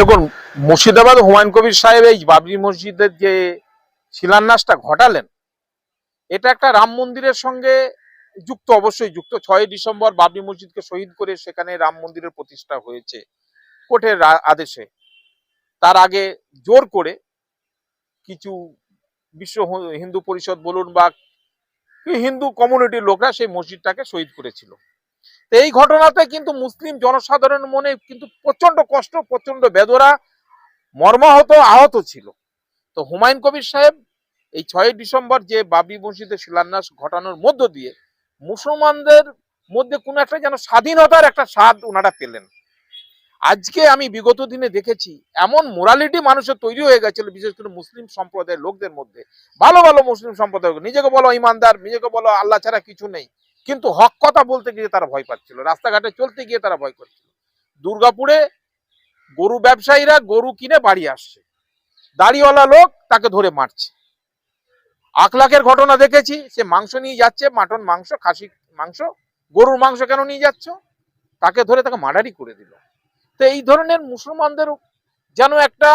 দেখুন, মুর্শিদাবাদ হুমায়ুন কবির সাহেব এই বাবরি মসজিদের যে শিলান্যাসটা ঘটালেন, এটা একটা রাম মন্দিরের সঙ্গে যুক্ত, অবশ্যই যুক্ত। ছয় ডিসেম্বর বাবরি মসজিদকে শহীদ করে সেখানে রাম মন্দিরের প্রতিষ্ঠা হয়েছে কোর্টের আদেশে। তার আগে জোর করে কিছু বিশ্ব হিন্দু পরিষদ বলুন বা হিন্দু কমিউনিটির লোকরা সেই মসজিদটাকে শহীদ করেছিল। এই ঘটনাতে কিন্তু মুসলিম জনসাধারণের মনে কিন্তু প্রচণ্ড কষ্ট প্রচণ্ড বেদনা, মর্মাহত, আহত ছিল। তো হুমায়ুন কবির সাহেব এই ছয় ডিসেম্বর যে বাবরি মসজিদের শিলান্যাস ঘটানোর মধ্য দিয়ে মুসলমানদের মধ্যে কোনো একটা যেন স্বাধীনতার একটা স্বাদ ওনারা পেলেন। আজকে আমি বিগত দিনে দেখেছি, এমন মোরালিটি মানুষের তৈরি হয়ে গেছিল, বিশেষ করে মুসলিম সম্প্রদায়ের লোকদের মধ্যে। ভালো ভালো মুসলিম সম্প্রদায় নিজেকে বলো ইমানদার, নিজেকে বলো আল্লাহ ছাড়া কিছু নেই। কিন্তু হক কথা বলতে গিয়ে তারা ভয় পাচ্ছিল। রাস্তাঘাটে চলতে গিয়ে তারা ভয় করছিল। দুর্গাপুরে গরু ব্যবসায়ীরা গরু কিনে বাড়ি আসছে। দাড়িওয়ালা লোক তাকে ধরে মারছে। আখলাখের ঘটনা দেখেছি, সে মাংস নিয়ে যাচ্ছে, মাটন মাংস, খাসি মাংস, গরুর মাংস কেন নিয়ে যাচ্ছ? তাকে ধরে তাকে মার্ডারি করে দিল। তো এই ধরনের মুসলমানদের যেন একটা,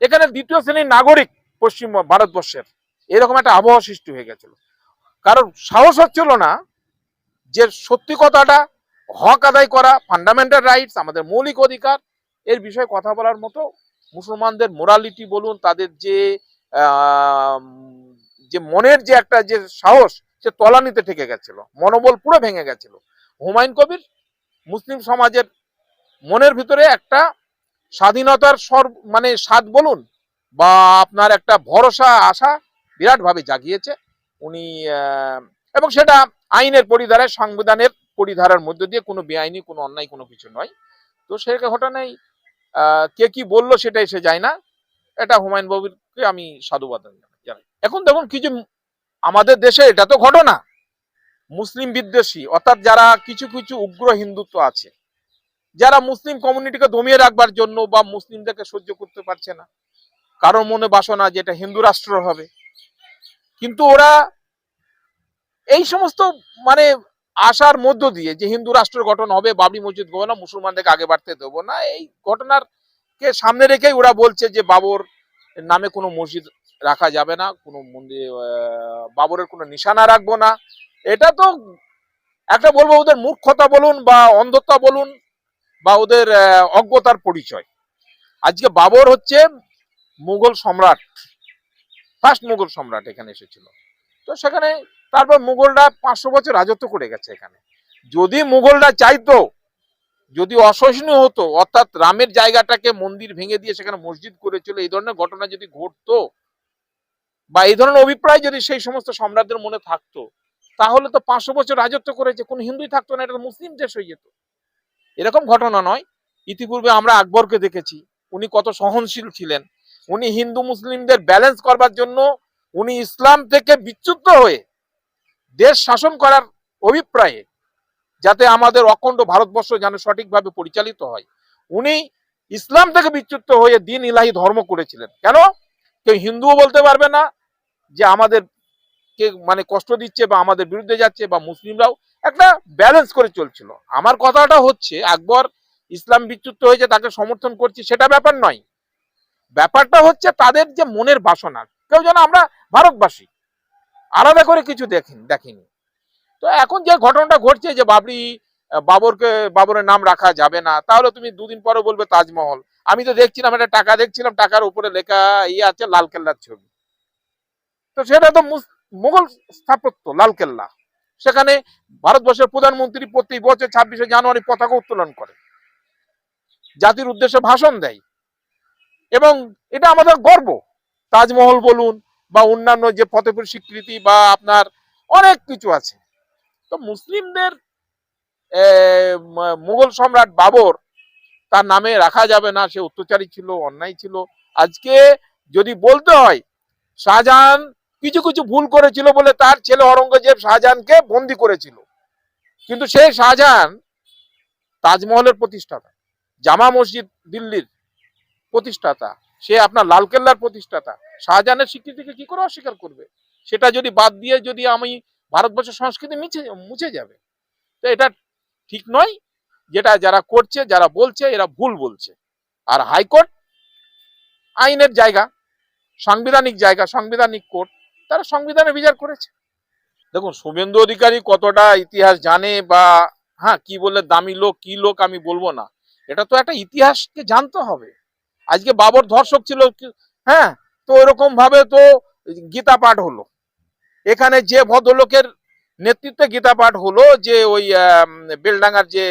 এখানে দ্বিতীয় শ্রেণির নাগরিক পশ্চিম ভারতবর্ষের, এরকম একটা আবহাওয়া সৃষ্টি হয়ে গেছিল। কারণ সাহস হচ্ছিল না যে সত্যি কথাটা, হক আদায় করা ফান্ডামেন্টাল রাইটস আমাদের মৌলিক অধিকার, এর বিষয়ে কথা বলার মতো মুসলমানদের মোরালিটি বলুন, তাদের যে যে মনের যে একটা যে সাহস, সে তলানিতে ঠেকে গেছিল। মনোবল পুরো ভেঙে গেছিল। হুমায়ুন কবির মুসলিম সমাজের মনের ভিতরে একটা স্বাধীনতার সর মানে স্বাদ বলুন, বা আপনার একটা ভরসা, আশা বিরাটভাবে জাগিয়েছে। উনি এবং সেটা আইনের পরিধারায় সংবিধানের পরিধারার মধ্য দিয়ে কোনো বেআইনি, কোনো অন্যায় কোনো কিছু নয়। তো সে ঘটনায় কে কি বলল সেটাই সে যায় না। এটা হুমায়ুন বাবুকে আমি সাধুবাদ জানাই। এখন দেখুন কিছু আমাদের দেশে এটা তো ঘটনা। মুসলিম বিদ্বেষী, অর্থাৎ যারা কিছু কিছু উগ্র হিন্দুত্ব আছে, যারা মুসলিম কমিউনিটিকে দমিয়ে রাখবার জন্য বা মুসলিমদেরকে সহ্য করতে পারছে না কারোর মনে বাসনা যে এটা হিন্দু রাষ্ট্র হবে। কিন্তু ওরা এই সমস্ত মানে আশার মধ্য দিয়ে যে হিন্দু রাষ্ট্র গঠন হবে, বাবরি মসজিদ হবে না, মুসলমানদেরকে আগে বাড়তে দেবো না, এই ঘটনার কে সামনে রেখেই ওরা বলছে যে বাবর নামে কোনো মসজিদ রাখা যাবে না, কোনো মন্দির বাবরের কোনো নিশানা রাখব না। এটা তো একটা বলব ওদের মূর্খতা বলুন বা অন্ধতা বলুন বা ওদের অজ্ঞতার পরিচয়। আজকে বাবর হচ্ছে মুঘল সম্রাট ফার্স্ট মুঘল সম্রাট এখানে এসেছিল। তো সেখানে তারপর মুঘলরা পাঁচশো বছর রাজত্ব করে গেছে এখানে। যদি মুঘলরা চাইতো, যদি অসহনীয় হতো, অর্থাৎ রামের জায়গাটাকে মন্দির ভেঙে দিয়ে সেখানে মসজিদ করেছিল, এই ধরনের ঘটনা যদি ঘটতো বা এই ধরনের অভিপ্রায় যদি সেই সমস্ত সম্রাটদের মনে থাকতো, তাহলে তো পাঁচশো বছর রাজত্ব করেছে, কোন হিন্দুই থাকতো না, এটা মুসলিম দেশ হয়ে যেত। এরকম ঘটনা নয়। ইতিপূর্বে আমরা আকবরকে দেখেছি, উনি কত সহনশীল ছিলেন। উনি হিন্দু মুসলিমদের ব্যালেন্স করবার জন্য উনি ইসলাম থেকে বিচ্যুত হয়ে দেশ শাসন করার অভিপ্রায়ে যাতে আমাদের অখণ্ড ভারতবর্ষ যেন সঠিকভাবে পরিচালিত হয়, উনি ইসলাম থেকে বিচ্যুত হয়ে দিন ইলাহি ধর্ম করেছিলেন। কেন? কেউ হিন্দুও বলতে পারবে না যে আমাদের কে মানে কষ্ট দিচ্ছে বা আমাদের বিরুদ্ধে যাচ্ছে বা মুসলিমরাও। একটা ব্যালেন্স করে চলছিল। আমার কথাটা হচ্ছে, আকবর ইসলাম বিচ্যুত হয়েছে, তাকে সমর্থন করছি, সেটা ব্যাপার নয়। ব্যাপারটা হচ্ছে তাদের যে মনের বাসনা, কেউ যেন আমরা ভারতবাসী আলাদা করে কিছু দেখেন, দেখিনি। তো এখন যে ঘটনাটা ঘটছে যে বাবরি বাবরকে, বাবরের নাম রাখা যাবে না, তাহলে তুমি দুদিন পরে বলবে তাজমহল। আমি তো দেখছিলাম, একটা টাকা দেখছিলাম, টাকার উপরে লেখা ইয়ে আছে, লাল কেল্লার ছবি। তো সেটা তো মুঘল স্থাপত্য, লাল কেল্লা। সেখানে ভারতবর্ষের প্রধানমন্ত্রী প্রতি বছর ছাব্বিশে জানুয়ারি পতাকা উত্তোলন করে। জাতির উদ্দেশ্যে ভাষণ দেয়। এবং এটা আমাদের গর্ব। তাজমহল বলুন বা অন্যান্য যে ফতেপুর স্বীকৃতি বা আপনার অনেক কিছু আছে। তো মুসলিমদের মুঘল সম্রাট বাবর তার নামে রাখা যাবে না, সে অত্যাচারী ছিল, অন্যায় ছিল। আজকে যদি বলতে হয়, শাহজাহান কিছু কিছু ভুল করেছিল বলে তার ছেলে অরঙ্গজেব শাহজাহানকে বন্দি করেছিল। কিন্তু সেই শাহজাহান তাজমহলের প্রতিষ্ঠাতা, জামা মসজিদ দিল্লির প্রতিষ্ঠাতা সে আপনার লালকেল্লার প্রতিষ্ঠাতা। শাহজাহানের স্বীকৃতিকে কি করে অস্বীকার করবে? সেটা যদি বাদ দিয়ে যদি আমি ভারতবর্ষের সংস্কৃতি মিছে, মুছে যাবে। তো এটা ঠিক নয়। যেটা যারা করছে, যারা বলছে, এরা ভুল বলছে। আর হাইকোর্ট আইনের জায়গা, সাংবিধানিক জায়গা, সাংবিধানিক কোর্ট, তারা সংবিধানে বিচার করেছে। দেখুন, শুভেন্দু অধিকারী কতটা ইতিহাস জানে বা হ্যাঁ কি বললে দামি লোক, কি লোক আমি বলব না। এটা তো একটা ইতিহাসকে জানতে হবে। আজকে বাবর ধর্ষক ছিল হ্যাঁ তো এরকম ভাবে তো গীতা পাঠ হলো। এখানে যে ভদ্রলোকের নেতৃত্বে গীতা পাঠ হলো যে ওই বেলডাঙ্গার যে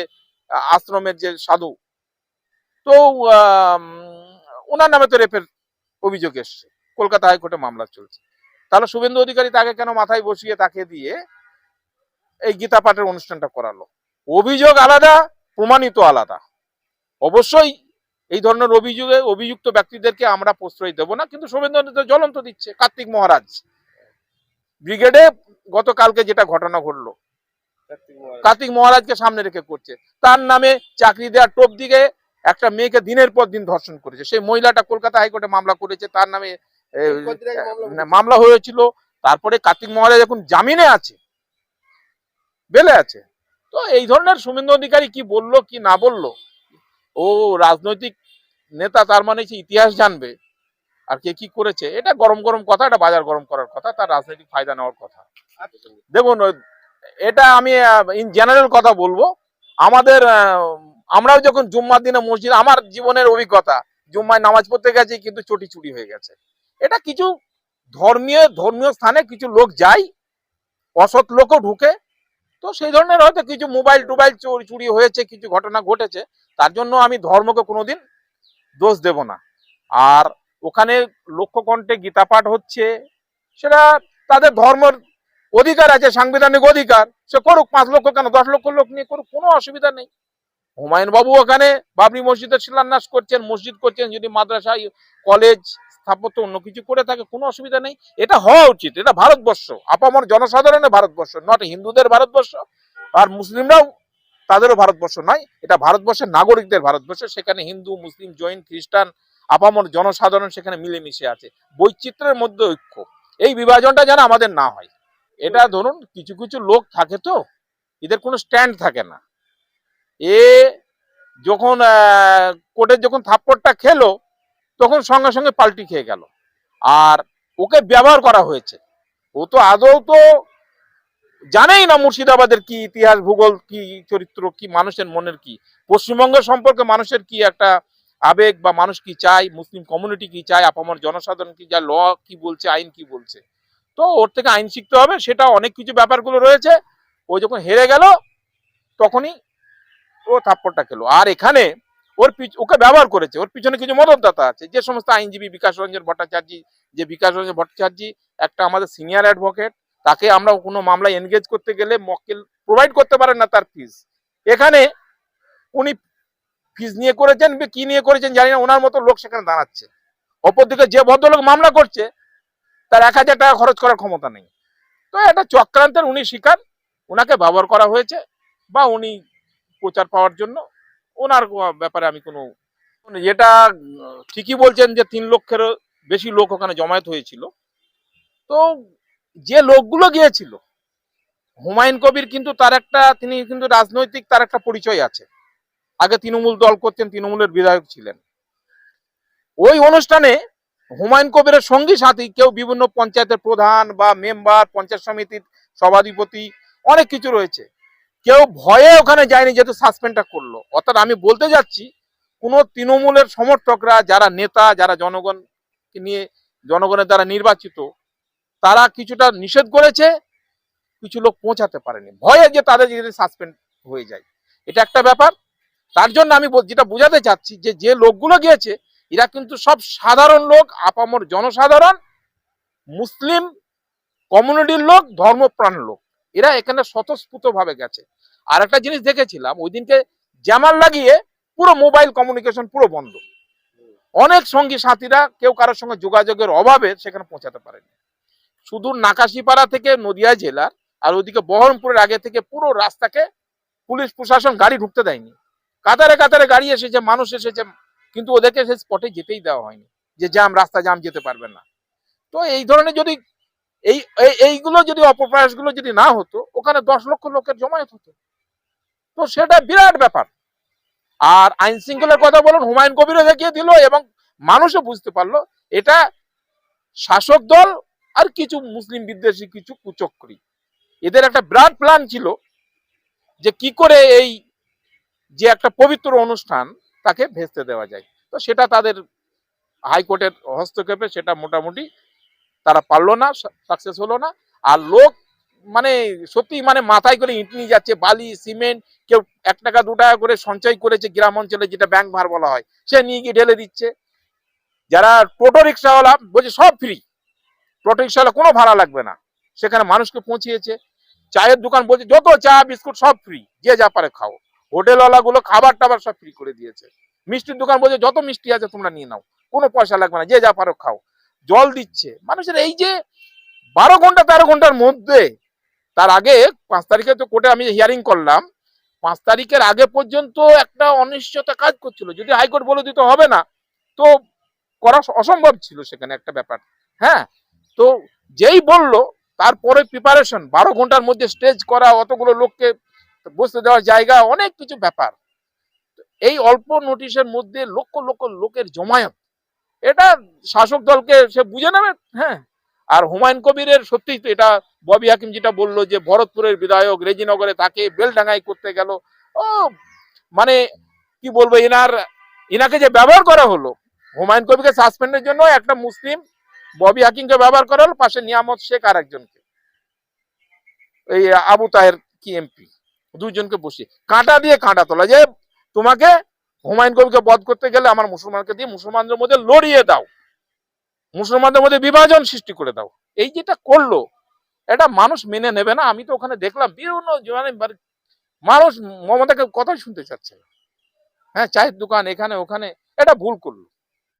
আশ্রমের যে সাধু, তো ওনার নামে তো রেপের অভিযোগ এসছে। কলকাতা হাইকোর্টে মামলা চলছে। তাহলে শুভেন্দু অধিকারী তাকে কেন মাথায় বসিয়ে তাকে দিয়ে এই গীতা পাঠের অনুষ্ঠানটা করালো? অভিযোগ আলাদা, প্রমাণিত আলাদা। অবশ্যই এই ধরনের অভিযোগে অভিযুক্ত ব্যক্তিদেরকে আমরা প্রশ্রয় দেব না কিন্তু শুভেন্দু অধিকারী জ্বলন্ত দিচ্ছে কার্তিক মহারাজ। ব্রিগেডে গতকালকে যেটা ঘটনা ঘটলো কার্তিক মহারাজকে সামনে রেখে করছে। তার নামে চাকরি দেওয়ার টোপ দিকে একটা মেয়েকে দিনের পর দিন ধর্ষণ করেছে। সেই মহিলাটা কলকাতা হাইকোর্টে মামলা করেছে তার নামে মামলা হয়েছিল। তারপরে কার্তিক মহারাজ এখন জামিনে আছে বেলে আছে। তো এই ধরনের শুভেন্দু অধিকারী কি বলল কি না বলল? ও রাজনৈতিক নেতা তার মানে সে ইতিহাস জানবে আর কে কি করেছে। এটা গরম গরম কথা, এটা বাজার গরম করার কথা, তার রাজনৈতিক ফায়দা নেওয়ার কথা। দেখুন এটা আমি ইন জেনারেল কথা বলব। আমাদের আমরাও যখন জুম্মার দিনে মসজিদ, আমার জীবনের অভিজ্ঞতা, জুম্মায় নামাজ পড়তে গেছি কিন্তু চটি চুরি হয়ে গেছে। এটা কিছু ধর্মীয় ধর্মীয় স্থানে কিছু লোক যায়, অসৎ লোকও ঢুকে, তো সেই ধরনের হয়তো কিছু মোবাইল টোবাইল চুরি চুরি হয়েছে, কিছু ঘটনা ঘটেছে, তার জন্য আমি ধর্মকে কোনোদিন দোষ দেব না। আর ওখানে লক্ষ্যকণ্ঠে গীতা পাঠ হচ্ছে, সেটা তাদের ধর্মের অধিকার আছে, সাংবিধানিক অধিকার, সে করুক, পাঁচ লক্ষ কেন, দশ লক্ষ লোক নিয়ে করুক, কোনো অসুবিধা নেই। হুমায়ুন বাবু ওখানে বাবরি মসজিদের শিলান্যাস করছেন, মসজিদ করছেন, যদি মাদ্রাসা কলেজ স্থাপত্য অন্য কিছু করে থাকে, কোনো অসুবিধা নেই। এটা হওয়া উচিত, এটা ভারতবর্ষ, আপামর জনসাধারণের ভারতবর্ষ, নট হিন্দুদের ভারতবর্ষ। আর মুসলিমরাও তাদেরও ভারতবর্ষ নয়, এটা ভারতবর্ষের নাগরিকদের ভারতবর্ষ। সেখানে হিন্দু, মুসলিম, জৈন, খ্রিস্টান, আপামর জনসাধারণ সেখানে মিলেমিশে আছে। বৈচিত্র্যের মধ্যে ঐক্য। এই বিভাজনটা যেন আমাদের না হয়। এটা ধরুন, কিছু কিছু লোক থাকে তো, এদের কোনো স্ট্যান্ড থাকে না। এ যখন কোর্টের যখন থাপ্পড়টা খেলো, তখন সঙ্গে সঙ্গে পাল্টি খেয়ে গেল। আর ওকে ব্যবহার করা হয়েছে। ও তো আদৌ তো জানেই না মুর্শিদাবাদের কি ইতিহাস, ভূগোল, কি চরিত্র, কি মানুষের মনের কি? পশ্চিমবঙ্গ সম্পর্কে মানুষের কি একটা আবেগ বা মানুষ কি চায়? মুসলিম কমিউনিটি কি চায়? আপামর জনসাধারণ কি চায় ল কি বলছে? আইন কি বলছে? তো ওর থেকে আইন শিখতে হবে, সেটা অনেক কিছু ব্যাপারগুলো রয়েছে। ও যখন হেরে গেল, তখনই ও থাপ্পড়টা খেলো। আর এখানে ওর ওকে ব্যবহার করেছে। ওর পিছনে কিছু মদতদাতা আছে। যে সমস্ত আইনজীবী বিকাশ রঞ্জন ভট্টাচার্য, যে বিকাশ রঞ্জন ভট্টাচার্য একটা আমাদের সিনিয়র অ্যাডভোকেট তাকে আমরা কোনো মামলায় এনগেজ করতে গেলে মক্কেল প্রোভাইড করতে পারেন না তার ফিস এখানে উনি ফিস নিয়ে করেছেন কি নিয়ে করেছেন জানি না ওনার মতো লোক সেখানে দাঁড়াচ্ছে। অপরদিকে যে ভদ্রলোক মামলা করছে তার এক হাজার টাকা খরচ করার ক্ষমতা নেই। তো এটা চক্রান্তের উনি শিকার ওনাকে ব্যবহার করা হয়েছে বা উনি প্রচার পাওয়ার জন্য। ওনার ব্যাপারে আমি কোনো উম, ঠিকই বলছেন যে তিন লক্ষেরও বেশি লোক ওখানে জমায়েত হয়েছিল। তো যে লোকগুলো গিয়েছিল, হুমায়ুন কবির কিন্তু তার একটা, তিনি কিন্তু রাজনৈতিক তার একটা পরিচয় আছে। আগে তৃণমূল দল করতেন, তৃণমূলের বিধায়ক ছিলেন। ওই অনুষ্ঠানে হুমায়ুন কবিরের সঙ্গী সাথী কেউ বিভিন্ন পঞ্চায়েতের প্রধান বা মেম্বার, পঞ্চায়েত সমিতির সভাধিপতি, অনেক কিছু রয়েছে। কেউ ভয়ে ওখানে যায়নি, যেহেতু সাসপেন্ডটা করল। অর্থাৎ আমি বলতে যাচ্ছি, কোনো তৃণমূলের সমর্থকরা, যারা নেতা, যারা জনগণকে নিয়ে, জনগণের দ্বারা নির্বাচিত তারা কিছুটা নিষেধ করেছে, কিছু লোক পৌঁছাতে পারেনি। ভয়ে যে তাদের যদি সাসপেন্ড হয়ে যায়। এটা একটা ব্যাপার। তার জন্য আমি যেটা বোঝাতে চাচ্ছি যে যে লোকগুলো গিয়েছে, এরা কিন্তু সব সাধারণ লোক, আপামর জনসাধারণ, মুসলিম কমিউনিটির লোক, ধর্মপ্রাণ লোক। এরা এখানে স্বতঃস্ফূর্ত ভাবে গেছে। আর একটা জিনিস দেখেছিলাম, ওই দিনকে জামাল লাগিয়ে পুরো মোবাইল কমিউনিকেশন পুরো বন্ধ। অনেক সঙ্গী সাথীরা কেউ কারোর সঙ্গে যোগাযোগের অভাবে সেখানে পৌঁছাতে পারেনি। শুধু নাকাশিপাড়া থেকে নদিয়া জেলার আর ওইদিকে বহরমপুরের আগে থেকে পুরো রাস্তাকে পুলিশ প্রশাসন গাড়ি ঢুকতে দেয়নি। কাতারে কাতারে গাড়ি এসেছে, মানুষ এসেছে, কিন্তু ওদেরকে সেই স্পটে যেতেই দেওয়া হয়নি যে জ্যাম, রাস্তা জ্যাম যেতে পারবে না। তো এই ধরনের যদি এই- এইগুলো যদি অপপ্রয়াসগুলো যদি না হতো, ওখানে দশ লক্ষ লোকের জমায়েত হতো। তো সেটা বিরাট ব্যাপার। আর আইন শৃঙ্খলার কথা বলুন, হুমায়ুন কবিরও দেখিয়ে দিল এবং মানুষও বুঝতে পারল, এটা শাসক দল আর কিছু মুসলিম বিদ্বেষী, কিছু কুচক্রী। এদের একটা বিরাট প্ল্যান ছিল যে কি করে এই যে একটা পবিত্র অনুষ্ঠান তাকে ভেস্তে দেওয়া যায়। তো সেটা তাদের হাইকোর্টের হস্তক্ষেপে সেটা মোটামুটি তারা পারল না সাকসেস হলো না। আর লোক মানে সত্যি মানে মাথায় করে ইট নিয়ে যাচ্ছে, বালি, সিমেন্ট, কেউ এক টাকা, দু টাকা করে সঞ্চয় করেছে গ্রাম অঞ্চলে যেটা ব্যাংক ভার বলা হয়। সে নিয়ে গিয়ে ঢেলে দিচ্ছে। যারা টোটো রিক্সাওয়ালা বলছে সব ফ্রি রিক্সাওয়ালা কোনো ভাড়া লাগবে না। সেখানে মানুষকে পৌঁছিয়েছে। চায়ের দোকান বলছে, যত চা, বিস্কুট সব ফ্রি যে যা পারে খাও। হোটেলওয়ালা গুলো খাবার টাবার সব ফ্রি করে দিয়েছে। মিষ্টির দোকান বলছে, যত মিষ্টি আছে তোমরা নিয়ে নাও। কোনো পয়সা লাগবে না, যে যা পারো খাও। জল দিচ্ছে। মানুষের এই যে বারো ঘণ্টা, তেরো ঘণ্টার মধ্যে, তার আগে পাঁচ তারিখে তো কোর্টে আমি হিয়ারিং করলাম, পাঁচ তারিখের আগে পর্যন্ত একটা অনিশ্চয়তা কাজ করছিল। যদি হাইকোর্ট বলে দিতে হবে না, তো করা অসম্ভব ছিল সেখানে একটা ব্যাপার। হ্যাঁ তো যেই বলল, তারপরে প্রিপারেশন বারো ঘণ্টার মধ্যে স্টেজ করা, অতগুলো লোককে বসতে দেওয়ার জায়গা, অনেক কিছু ব্যাপার। এই অল্প নোটিশের মধ্যে লক্ষ লক্ষ লোকের জমায়েত। এটা শাসক দলকে সে বুঝে নেবে হ্যাঁ। আর হুমায়ুন কবিরের সত্যিই তো এটা, ববি হাকিম যেটা বলল যে ভরতপুরের বিধায়ক রেজিনগরে তাকে বেলডাঙ্গাই করতে গেল। ও মানে কি বলব, এনার, এনাকে যে ব্যবহার করা হলো, হুমায়ুন কবিরকে সাসপেন্ডের জন্য একটা মুসলিম ববি হাকিমকে ব্যবহার করা হলো, পাশে নিয়ামত শেখ আর একজনকে এই আবু তাহের কি এমপি? দুইজনকে বসিয়ে। কাঁটা দিয়ে কাঁটা তোলা। যে তোমাকে হুমায়ুন কবিকে বধ করতে গেলে আমার মুসলমানকে দিয়ে মুসলমানদের মধ্যে লড়িয়ে দাও। মুসলমানদের মধ্যে বিভাজন সৃষ্টি করে দাও। এই যেটা করল, এটা মানুষ মেনে নেবে না। আমি তো ওখানে দেখলাম, বিভিন্ন মানে মানে মানুষ মমতাকে কথাই শুনতে চাচ্ছে না। হ্যাঁ চায়ের দোকান এখানে, ওখানে, এটা ভুল করল।